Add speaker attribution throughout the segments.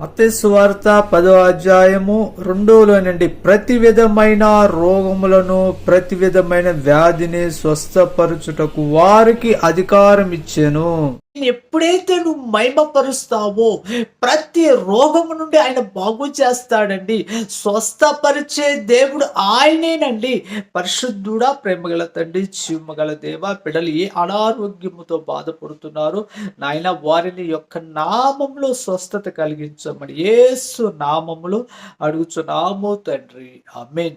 Speaker 1: మత్తేశ్వార్త పదో అధ్యాయము రెండోలోనండి ప్రతి విధమైన రోగములను ప్రతి విధమైన వ్యాధిని స్వస్థపరచుటకు వారికి అధికారం ఇచ్చాను
Speaker 2: ఎప్పుడైతే నువ్వు మహిమపరుస్తావో ప్రతి రోగము నుండి ఆయన బాగు చేస్తాడండి. స్వస్థపరిచే దేవుడు ఆయనేనండి. పరిశుద్ధుడా ప్రేమగల తండ్రి చిమ్మగల దేవ పిడలు ఏ అనారోగ్యముతో బాధపడుతున్నారు. నాయన వారిని యొక్క నామంలో స్వస్థత కలిగించమని ఏసు నామములో అడుగుచున్నాము తండ్రి. అమేన్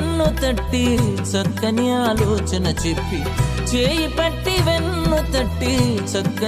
Speaker 3: వెన్ను తట్టి చక్కని ఆలోచన చెప్పి చేయి పట్టి వెన్ను తట్టి చక్క